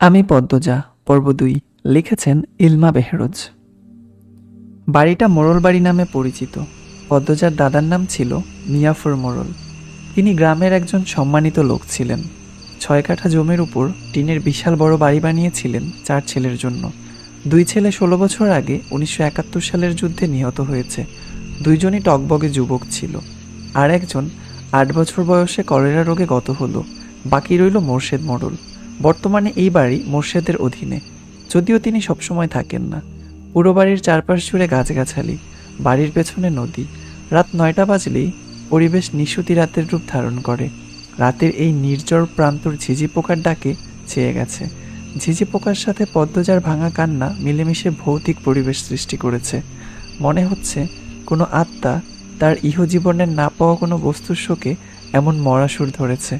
আমি পদ্মজা, পর্ব দুই, লিখেছেন ইলমা বেহরোজ। বাড়িটা মোড়ল বাড়ি নামে পরিচিত। পদ্মজার দাদার নাম ছিল মিয়াফর মোড়ল তিনি গ্রামের একজন সম্মানিত লোক ছিলেন। ছয় কাঠা জমির উপর টিনের বিশাল বড় বাড়ি বানিয়েছিলেন চার ছেলের জন্য। দুই ছেলে ষোলো বছর আগে উনিশশো একাত্তর সালের যুদ্ধে নিহত হয়েছে। দুইজনই টকবগে যুবক ছিল। আর একজন আট বছর বয়সে কলেরা রোগে গত হলো। বাকি রইল মোর্শেদ মোড়ল বর্তমানে এই বাড়ি মোর্শেদের অধীনে। যদিও তিনি সবসময় থাকেন না। পুরো বাড়ির চারপাশ জুড়ে গাছগাছালি, বাড়ির পেছনে নদী। রাত নয়টা বাজলেই পরিবেশ নিশুতি রাতের রূপ ধারণ করে। রাতের এই নির্জর প্রান্তর ঝিঝি পোকার ডাকে ছেয়ে গেছে। ঝিঝি পোকার সাথে পদ্মজার ভাঙা কান্না মিলেমিশে ভৌতিক পরিবেশ সৃষ্টি করেছে। মনে হচ্ছে কোনো আত্মা তার ইহজীবনের না পাওয়া কোনো বস্তুর শোকে এমন মরাসুর ধরেছে।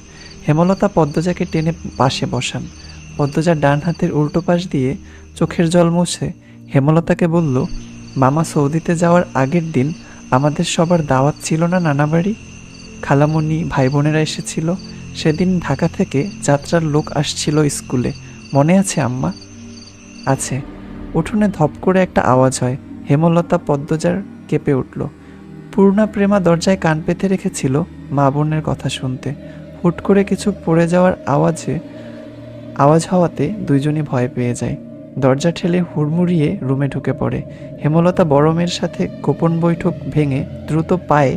হেমলতা পদ্মজাকে টেনে পাশে বসান। পদ্মজার ডান হাতের উল্টো পাশ দিয়ে চোখের জল মুছে হেমলতাকে বলল, মামা সৌদিতে যাওয়ার আগের দিন আমাদের সবার দাওয়াত ছিল না নানা বাড়ি খালামণি ভাই বোনেরা এসেছিল। সেদিন ঢাকা থেকে যাত্রার লোক আসছিল স্কুলে। মনে আছে, আম্মা? আছে। উঠোনে ধপ করে একটা আওয়াজ হয়। হেমলতা পদ্মজার কেঁপে উঠল। পূর্ণা প্রেমা দরজায় কান পেতে রেখেছিল মা বোনের কথা শুনতে। হুট করে কিছু পড়ে যাওয়ার আওয়াজে, আওয়াজ হওয়াতে দুইজনই ভয় পেয়ে যায়। দরজা ঠেলে হুড়মুড়িয়ে রুমে ঢুকে পড়ে। হেমলতা বড় মেয়ের সাথে গোপন বৈঠক ভেঙে দ্রুত পায়ে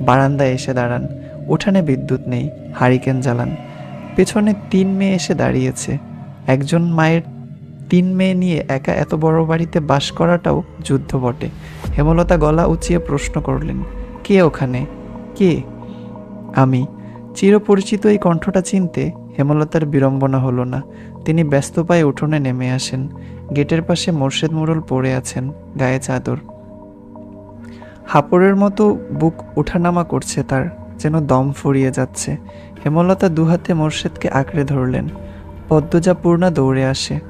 বারান্দায় এসে দাঁড়ান। উঠানে বিদ্যুৎ নেই, হারিকেন জ্বালান। পেছনে তিন মেয়ে এসে দাঁড়িয়েছে। একজন মায়ের তিন মেয়ে নিয়ে একা এত বড় বাড়িতে বাস করাটাও যুদ্ধ বটে। হেমলতা গলা উঁচিয়ে প্রশ্ন করলেন, কে ওখানে? কে? আমি। চিরপরিচিত এই কণ্ঠটা চিনতে হেমলতার বিড়ম্বনা হলো না। তিনি ব্যস্ত পায়ে উঠোনে নেমে আসেন। গেটের পাশে মোর্শেদ মোড়ল পড়ে আছেন, গায়ে চাদর। হাপড়ের মতো বুক ওঠানামা করছে তার, যেন দম ফুরিয়ে যাচ্ছে। হেমলতা দুহাতে মোর্শেদকে আঁকড়ে ধরলেন। পদ্মজা পূর্ণা দৌড়ে আসে।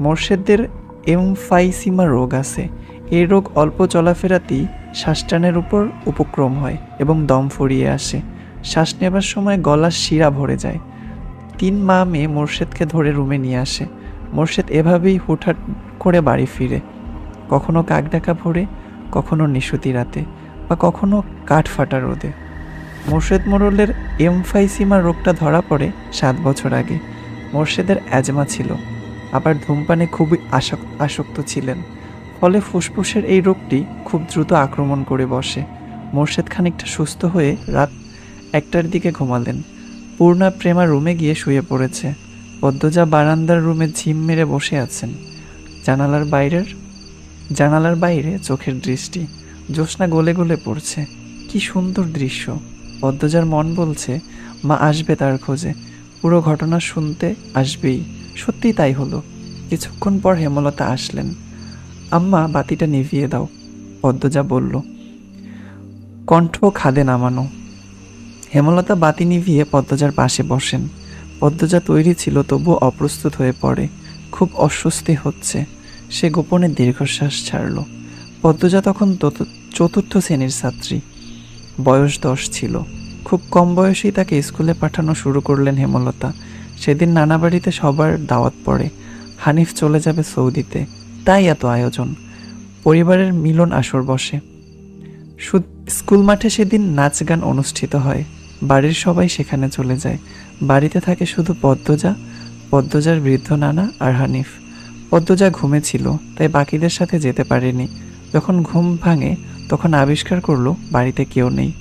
মোর্শেদদের এমফাইসিমা রোগ আছে। এই রোগ অল্প চলাফেরাতেই শ্বাসটানের উপর উপক্রম হয় এবং দম ফুরিয়ে আসে। শ্বাস নেবার সময় গলার শিরা ভরে যায়। তিন মা মেয়ে মোর্শেদকে ধরে রুমে নিয়ে আসে। মোর্শেদ এভাবেই হুটহাট করে বাড়ি ফিরে। কখনো কাক ডাকা ভরে, কখনো নিশুতি রাতে, বা কখনো কাঠ ফাটা রোদে। মোর্শেদ মোড়লের এমফাইসিমা রোগটা ধরা পড়ে সাত বছর আগে। মোর্শেদের অ্যাজমা ছিল। আবার ধূমপানে খুবই আসক- আসক্ত ছিলেন। ফলে ফুসফুসের এই রোগটি খুব দ্রুত আক্রমণ করে বসে। মোর্শেদ খানিকটা সুস্থ হয়ে রাত একটার দিকে ঘুমালেন। পূর্ণা প্রেমা রুমে গিয়ে শুয়ে পড়েছে। পদ্মজা বারান্দার রুমে ঝিম মেরে বসে আছেন। জানালার বাইরের, জানালার বাইরে চোখের দৃষ্টি। জ্যোৎস্না গলে গলে পড়ছে। কি সুন্দর দৃশ্য। পদ্মজার মন বলছে, মা আসবে তার খোঁজে। পুরো ঘটনা শুনতে আসবেই। সত্যিই তাই হলো। কিছুক্ষণ পর হেমলতা আসলেন। আম্মা, বাতিটা নিভিয়ে দাও। পদ্মজা বলল। কণ্ঠ খাদে নামানো। হেমলতা বাতি নিভিয়ে পদ্মজার পাশে বসেন। পদ্মজা তৈরি ছিল তবু অপ্রস্তুত হয়ে পড়ে। খুব অস্বস্তি হচ্ছে। সে গোপনে দীর্ঘশ্বাস ছাড়ল। পদ্মজা তখন চতুর্থ শ্রেণির ছাত্রী। বয়স দশ ছিল। খুব কম বয়সেই তাকে স্কুলে পাঠানো শুরু করলেন হেমলতা। সেদিন নানা বাড়িতে সবার দাওয়াত পড়ে। হানিফ চলে যাবে সৌদিতে। তাই এত আয়োজন। পরিবারের মিলন আসর বসে। স্কুল মাঠে সেদিন নাচ গান অনুষ্ঠিত হয়। বাড়ির সবাই সেখানে চলে যায়। বাড়িতে থাকে শুধু পদ্মজা, পদ্মজার বৃদ্ধ নানা আর হানিফ। পদ্মজা ঘুমেছিল তাই বাকিদের সাথে যেতে পারেনি। যখন ঘুম ভাঙে, তখন আবিষ্কার করল বাড়িতে কেউ নেই।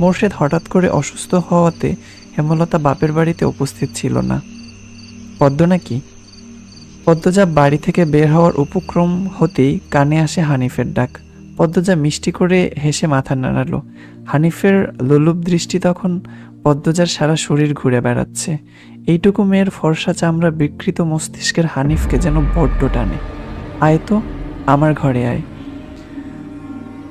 মোর্শেদ হঠাৎ করে অসুস্থ হওয়াতে হেমলতা বাপের বাড়িতে উপস্থিত ছিল না। পদ্ম নাকি? পদ্মজা বাড়ি থেকে বের হওয়ার উপক্রম হতেই কানে আসে হানিফের ডাক। পদ্মজা মিষ্টি করে হেসে মাথা নাড়ালো। হানিফের লোলুপ দৃষ্টি তখন পদ্মজার সারা শরীর ঘুরে বেড়াচ্ছে। এইটুকু মেয়ের ফর্সা চামড়া বিকৃত মস্তিষ্কের হানিফকে যেন বড্ড টানে। আয় তো, আমার ঘরে আয়।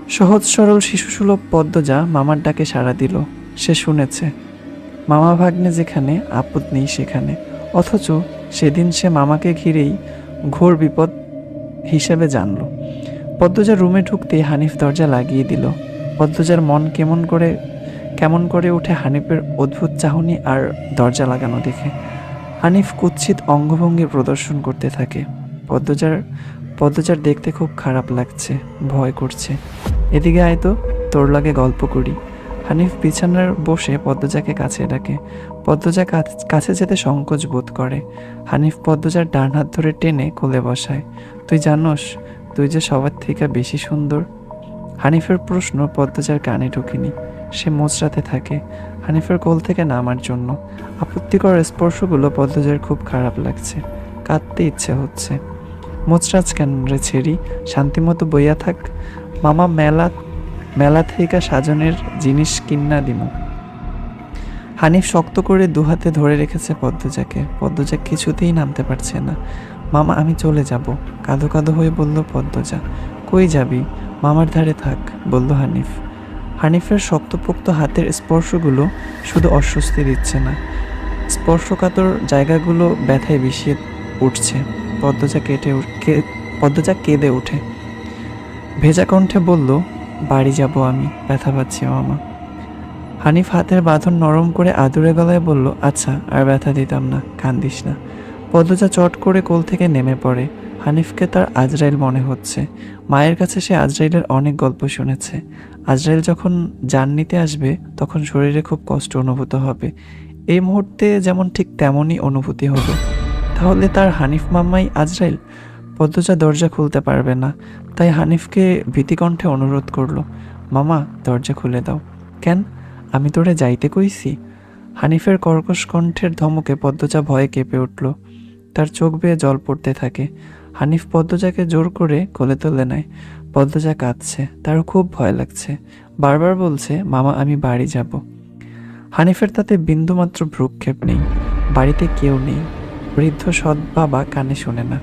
সহজ সরল শিশুসুলভ পদ্মজা মামার ডাকে সাড়া দিল। সে শুনেছে, মামা ভাগ্নে যেখানে, আপদ নেই সেখানে। অথচ সেদিন সে মামাকে ঘিরেই ঘোর বিপদ হিসেবে জানল। পদ্মজা রুমে ঢুকতে হানিফ দরজা লাগিয়ে দিল। পদ্মজার মন কেমন করে কেমন করে উঠে হানিফের অদ্ভুত চাহনি আর দরজা লাগানো দেখে। হানিফ কুৎসিত অঙ্গভঙ্গি প্রদর্শন করতে থাকে। পদ্মজার পদ্মজার দেখতে খুব খারাপ লাগছে, ভয় করছে। এদিকে আয় তো, তোর লাগে গল্প করি। হানিফ বিছানার বসে পদ্মজাকে কাছে ডাকে। পদ্মজা কাছে যেতে সংকোচ বোধ করে। হানিফ পদ্মজার ডান হাত ধরে টেনে কোলে বসায়। তুই জানোস তুই যে সবার থেকে বেশি সুন্দর? হানিফের প্রশ্ন পদ্মজার কানে ঢুকিনি। সে মোচড়াতে থাকে। হানিফের কোল থেকে নামার জন্য। আপত্তিকর স্পর্শগুলো পদ্মজার খুব খারাপ লাগছে। কাঁদতে ইচ্ছে হচ্ছে। মোচরাজ কেন রে ছেড়ি? শান্তিমতো বইয়া থাক। মামা মেলা মেলা থেকে সাজনের জিনিস কিন্না দিমু। হানিফ শক্ত করে দুহাতে ধরে রেখেছে পদ্মজাকে। পদ্মজা কিছুতেই নামতে পারছে না। মামা, আমি চলে যাব। কাঁদো কাঁদো হয়ে বলল পদ্মজা। কই যাবি? মামার ধারে থাক, বলল হানিফ। হানিফের শক্তপোক্ত হাতের স্পর্শগুলো শুধু অস্বস্তি দিচ্ছে না। স্পর্শকাতর জায়গাগুলো ব্যথায় বিষিয়ে উঠছে। পদ্মজা কেটে পদ্মজা কেঁদে ওঠে। ভেজা কণ্ঠে বলল, বাড়ি যাব আমি, ব্যথা পাচ্ছি মামা। হানিফ হাতের বাঁধন নরম করে আদুরে গলায় বলল আচ্ছা আর ব্যথা দিতাম না, কান্দিস না। পদ্মজা চট করে কোল থেকে নেমে পড়ে। হানিফকে তার আজরাইল মনে হচ্ছে। মায়ের কাছে সে আজরাইলের অনেক গল্প শুনেছে। আজরাইল যখন জান নিতে আসবে, তখন শরীরে খুব কষ্ট অনুভূত হবে। এই মুহূর্তে যেমন ঠিক তেমনই অনুভূতি হবে। তাহলে তার হানিফ মাম্মাই আজরাইল? পদ্মজা দরজা খুলতে পারবে না। তাই হানিফকে ভীতিকণ্ঠে অনুরোধ করল, মামা, দরজা খুলে দাও। কেন? আমি তোরে যাইতে কইছি? হানিফের কর্কশ কণ্ঠের ধমকে পদ্মজা ভয়ে কেঁপে উঠল। তার চোখ বেয়ে জল পড়তে থাকে। হানিফ পদ্মজাকে জোর করে কোলে তুলে নেয়। পদ্মজা কাঁদছে তার খুব ভয় লাগছে। বারবার বলছে, মামা, আমি বাড়ি যাব। হানিফের তাতে বিন্দুমাত্র ভ্রুক্ষেপ নেই। বাড়িতে কেউ নেই। বৃদ্ধ সৎ বাবা কানে শোনে না।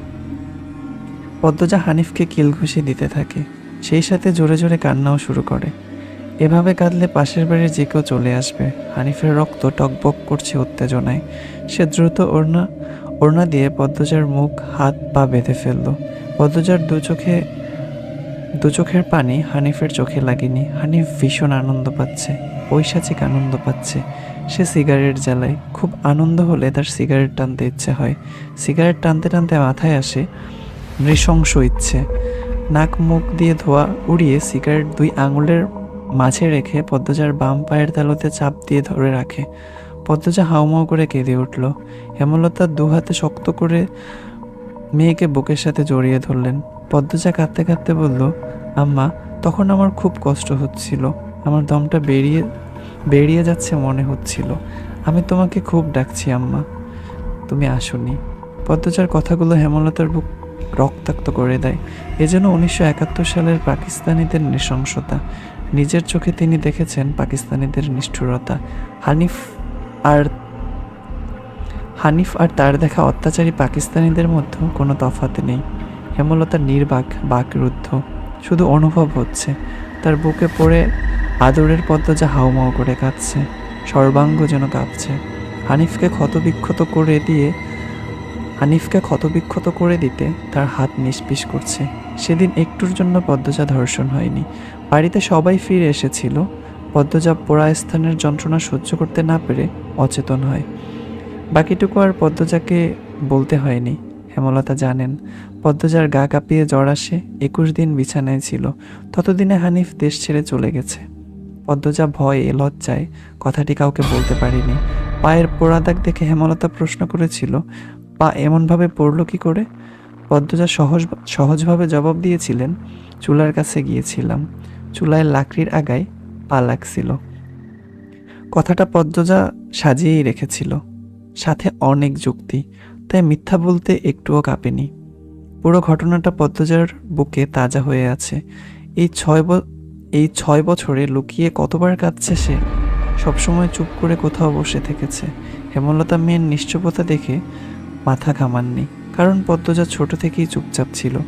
পদ্মজা হানিফকে কিলঘুষি দিতে থাকে। সেই সাথে জোরে জোরে কান্নাও শুরু করে। এভাবে কাঁদলে পাশের বাড়ির যে কেউ চলে আসবে। হানিফের রক্ত টকবক করছে উত্তেজনায়। সে দ্রুত ওড়না ওড়না দিয়ে পদ্মজার মুখ, হাত, পা বেঁধে ফেলল। পদ্মজার দু চোখে, দু চোখের পানি হানিফের চোখে লাগেনি। হানিফ ভীষণ আনন্দ পাচ্ছে, পৈশাচিক আনন্দ পাচ্ছে। সে সিগারেট জ্বালায়। খুব আনন্দ হলে তার সিগারেট টানতে ইচ্ছে হয়। সিগারেট টানতে টানতে মাথায় আসে নৃশংস ইচ্ছে। নাক মুখ দিয়ে ধোয়া উড়িয়ে সিগারেট দুই আঙুলের মাঝে রেখে পদ্মজার বাম পায়ের তালুতে চাপ দিয়ে ধরে রাখে। পদ্মজা হাউমাউ করে কেঁদে উঠল। হেমলতা দু হাতে শক্ত করে মেয়েকে বুকের সাথে জড়িয়ে ধরলেন। পদ্মজা কাঁদতে কাঁদতে বলল, আম্মা, তখন আমার খুব কষ্ট হচ্ছিল। আমার দমটা বেরিয়ে বেরিয়ে যাচ্ছে মনে হচ্ছিল। আমি তোমাকে খুব ডাকছি, আম্মা। তুমি আসোনি। পদ্মজার কথাগুলো হেমলতার বুক রক্তাক্ত করে দেয়। এজন্য উনিশশো একাত্তর সালের পাকিস্তানিদের নৃশংসতা। নিজের চোখে তিনি দেখেছেন পাকিস্তানিদের নিষ্ঠুরতা। হানিফ আর হানিফ আর তার দেখা অত্যাচারী পাকিস্তানিদের মধ্যে কোনো তফাৎ নেই। হেমলতা নির্বাক, বাকরুদ্ধ। শুধু অনুভব হচ্ছে। তার বুকে পড়ে আদরের পদ্মজা হাউমাউ করে কাঁদছে। সর্বাঙ্গ যেন কাঁপছে। হানিফকে ক্ষতবিক্ষত করে দিয়ে, হানিফকে ক্ষতবিক্ষত করে দিতে তার হাত নিষ্পিস করছে। সেদিন একটুর জন্য পদ্মজা ধর্ষণ হয়নি। বাড়িতে সবাই ফিরে এসেছিল। পদ্মজা পোড়া স্থানের যন্ত্রণা সহ্য করতে না পেরে অচেতন হয়। বাকিটুকু আর পদ্মজাকে বলতে হয়নি, হেমলতা জানেন। পদ্মজার গা কাঁপিয়ে জ্বর আসে, একুশ দিন বিছানায় ছিল। ততদিনে হানিফ দেশ ছেড়ে চলে গেছে। পদ্মজা ভয়ে লজ্জায় কথাটি কাউকে বলতে পারিনি। পায়ের পোড়া দাগ দেখে হেমলতা প্রশ্ন করেছিল, পা এমনভাবে পড়ল কি করে? পদ্মজা সহজ, সহজভাবে জবাব দিয়েছিলেন, চুলার কাছে গিয়েছিলাম। চুলায় লাকড়ির আগায় পা লাগছিল। কথাটা পদ্মজা সাজিয়েই রেখেছিল। সাথে অনেক যুক্তি, তাই মিথ্যা বলতে একটুও কাঁপেনি। পুরো ঘটনাটা পদ্মজার বুকে তাজা হয়ে আছে। এই ছয় এই ছয় বছরে লুকিয়ে কতবার কাঁদছে সে? সবসময় চুপ করে কোথাও বসে থেকেছে। হেমলতা মেয়ের নিশ্চুপতা দেখে মাথা ঘামাননি, কারণ পদ্মজা ছোট থেকেই চুপচাপ ছিল।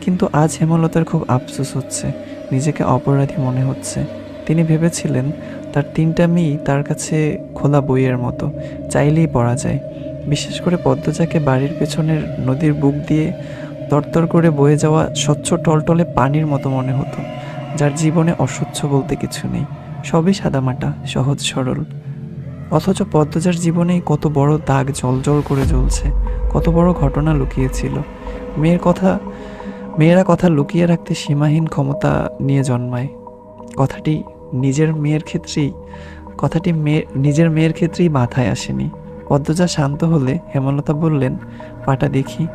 কিন্তু আজ হেমলতার খুব আফসোস হচ্ছে, নিজেকে অপরাধী মনে হচ্ছে। তিনি ভেবেছিলেন তার তিনটা মেয়েই তার কাছে খোলা বইয়ের মতো, চাইলেই পড়া যায়। বিশেষ করে পদ্মজাকে বাড়ির পেছনের নদীর বুক দিয়ে তরতর করে বয়ে যাওয়া স্বচ্ছ টলটলে পানির মতো মনে হতো, যার জীবনে অস্বচ্ছ বলতে কিছু নেই। সবই সাদামাটা, সহজ সরল। অথচ পদ্মজার জীবনেই কত বড় দাগ জলজল করে জ্বলছে, কত বড় ঘটনা লুকিয়েছিল। মেয়ের কথা, মেয়েরা কথা লুকিয়ে রাখতে সীমাহীন ক্ষমতা নিয়ে জন্মায়। কথাটি নিজের মেয়ের ক্ষেত্রেই, কথাটি মেয়ে নিজের মেয়ের ক্ষেত্রেই মাথায় আসেনি। পদ্মজা শান্ত হলে হেমলতা বললেন, পাটা দেখি।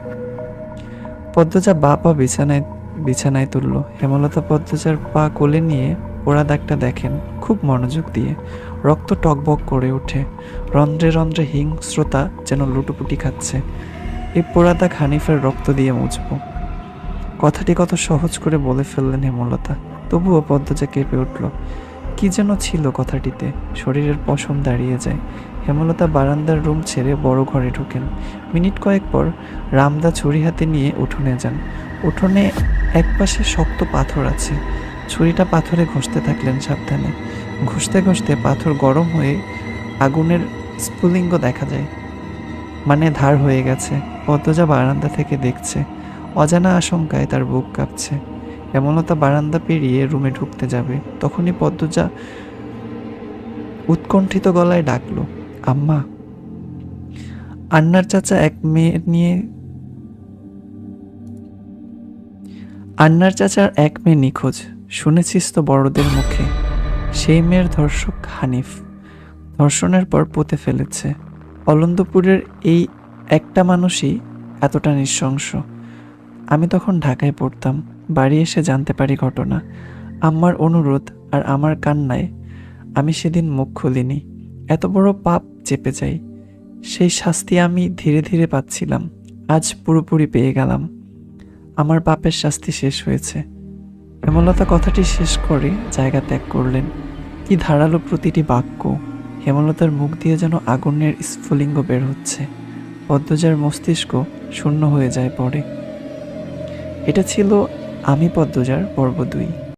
পদ্মজা বা পা বিছানায় বিছানায় তুলল। হেমলতা পদ্মজার পা কোলে নিয়ে পোড়া দাগটা দেখেন, খুব মনোযোগ দিয়ে। রক্ত টকবক করে ওঠে। রন্ধ্রে রন্ধ্রে হিংস্রতা যেন লুটোপুটি খাচ্ছে। এই পোড়া দাগ হানিফের রক্ত দিয়ে মুছব। কথাটি কত সহজ করে বলে ফেললেন হেমলতা। তবুও পদ্মজা কেঁপে উঠল। কি যেন ছিল কথাটিতে। শরীরের পশম দাঁড়িয়ে যায়। হেমলতা বারান্দার রুম ছেড়ে বড় ঘরে ঢুকেন। মিনিট কয়েক পর রামদা ছুরি হাতে নিয়ে উঠোনে যান। উঠোনে একপাশে শক্ত পাথর আছে। ছুরিটা পাথরে ঘষতে থাকলেন সাবধানে। ঘষতে ঘষতে পাথর গরম হয়ে আগুনের স্ফুলিঙ্গ দেখা যায়। মানে ধার হয়ে গেছে। পদ্মজা বারান্দা থেকে দেখছে। অজানা আশঙ্কায় তার বুক কাঁপছে। হেমলতা বারান্দা পেরিয়ে রুমে ঢুকতে যাবে। তখনই পদ্মজা উৎকণ্ঠিত গলায় ডাকলো, আম্মা, আন্নার চাচা এক মেয়ে নিয়ে আন্নার চাচার এক মেয়ে নিখোঁজ, শুনেছিস তো বড়দের মুখে? সেই মেয়ের ধর্ষক হানিফ। ধর্ষণের পর পুঁতে ফেলেছে। অলন্দপুরের এই একটা মানুষই এতটা নৃশংস। আমি তখন ঢাকায় পড়তাম। বাড়ি এসে জানতে পারি ঘটনা। আম্মার অনুরোধ আর আমার কান্নায় আমি সেদিন মুখ খুলিনি। এত বড় পাপ চেপে যাই। সেই শাস্তি আমি ধীরে ধীরে পাচ্ছিলাম। আজ পুরোপুরি পেয়ে গেলাম। আমার পাপের শাস্তি শেষ হয়েছে। হেমলতা কথাটি শেষ করে জায়গা ত্যাগ করলেন। কি ধারালো প্রতিটি বাক্য। হেমলতার মুখ দিয়ে যেন আগুনের স্ফুলিঙ্গ বের হচ্ছে। পদ্মজার মস্তিষ্ক শূন্য হয়ে যায় পরে এটা ছিল আমি পদ্মজার পর্ব দুই।